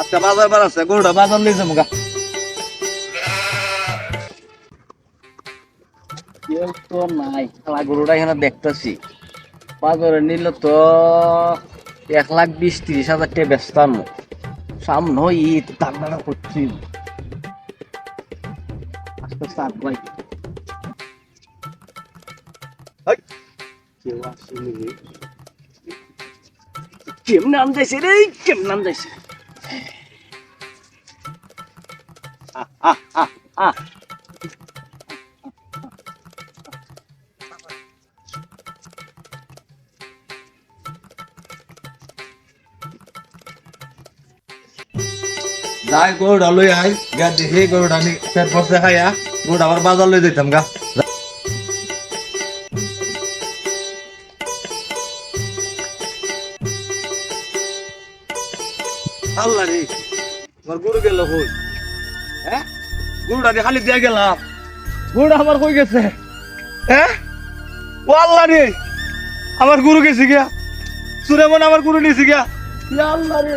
আচ্ছা বাজার বার আছে, গরুটা বাজার নিয়ে যাব গা। কেউ তো নাই গরুটা এখানে দেখতেছি। বাজারে নিল তো এক লাখ বিশ তিরিশ হাজার টাকা বেচতাম সামনে ঈদ ঠান্ডাটা করছি। আস্তে আস্তে আগ ভাই কেউ আসেনি। কেমনে নাম যাইছে রে? কেমন নাম যাইছে আহ আহ আহ আহ। যাই গরুটা লই আই গা দেখি গরুটা নি পেট পড়ছে খাইয়া গরুটা আবার বাজার লই যেতাম গা। আল্লাহ রে আমার গরু গেল কই? হ্যাঁ? গরুটা দিয়ে খালি দিয়ে গেলাম। গরুটা আমার কই গেছে? হ্যাঁ? ও আল্লাহ রে, আমার গরু গেছে গিয়া। সুরে মনে আমার গরু নিয়েছে গিয়া। আল্লাহ রে।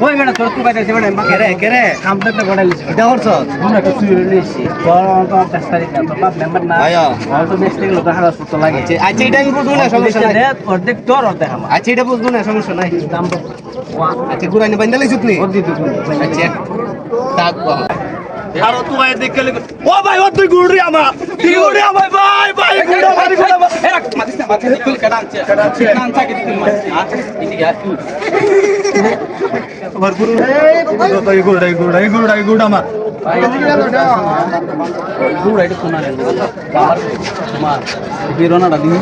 ওই বেটা তোর তুই বাইরে বেটা মা কেরে কেরে কাম তো একটা বড় লিছি এটা করছ মনে তো তুই লিছি তোর তো তেস্তারি না তোর বাপ মেম্বার না আয়া। আর তো বেশ লাগল তো হারাস তো লাগে আচ্ছা এটা আমি বুঝব না সমস্যা নাই। অর্ধেক তোর অর্ধেক আমার আচ্ছা এটা বুঝব না সমস্যা নাই দাম আচ্ছা গুরানি বান্ধা লাইছত নি অর্ধেক আচ্ছা তাক বাহ আর তো ভাই দেখ ও ভাই ও তুই গুড় আমা তুই গুড় আমা ভাই ভাই গুড় আমার। গুড় আমার এ রাখ মাদিস না মাদিস তুই কাটা আনছে কাটা কি তুই মাদিস হ্যাঁ এদিকে আয় তুই আমার গুড় রে তো এই গুড় এই গুড় এই গুড় গুড় আমার দূর আইতে কোনা রে আমার মা বিরনাটা দিই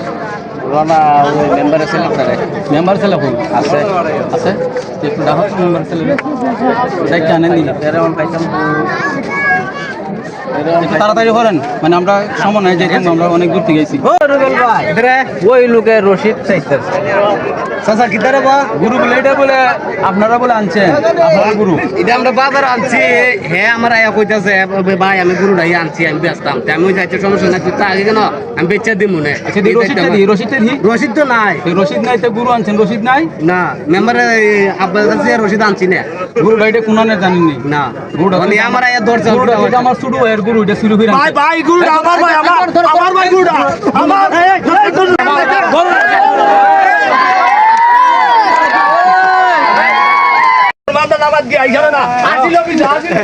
রনা মেম্বার আছে না তারে মেম্বার ছেলে কই আছে। আছে? একটু দেখো মেম্বার ছেলে দেখ জানেন নি। এর পাইতাম তাড়াতাড়ি করেন। মানে আমরা সময় নাই যেতাম আমরা অনেক দূর থেকে গেছি ও রুবেল ভাই ওই লোকে রশিদ চাচা কিতারে বা গুরু বলে এটা বলে আপনারা বলে আনছেন। আপনারা গুরু। এটা আমরা বাজার আনছি। হ্যাঁ আমার আয়া কইতাছে ভাই আমি গুরুটা আনছি আমি ব্যস্তাম তা আমি যাইতে সমস্যা নাই তুই আগে কেন? আমি বেচা দিব না। আচ্ছা দি রশিদটা দি রশিদটা রসিদ তো নাই। রশিদ নাই তো গুরু আনছেন রশিদ নাই? না মেম্বারে আব্বার কাছে রসিদ আনছি না। গুরু গাইডে কোনানে জানেন নি? না। মানে আমার আয়া দরজা আমার শুরু এর গুরু এটা শুরু করে ভাই ভাই গুরু আমার ভাই আমার আমার ভাই গুড় আমার এই গুরু মাথা নামাজ গিয়ে আইছ না আসিল পিছা আসিল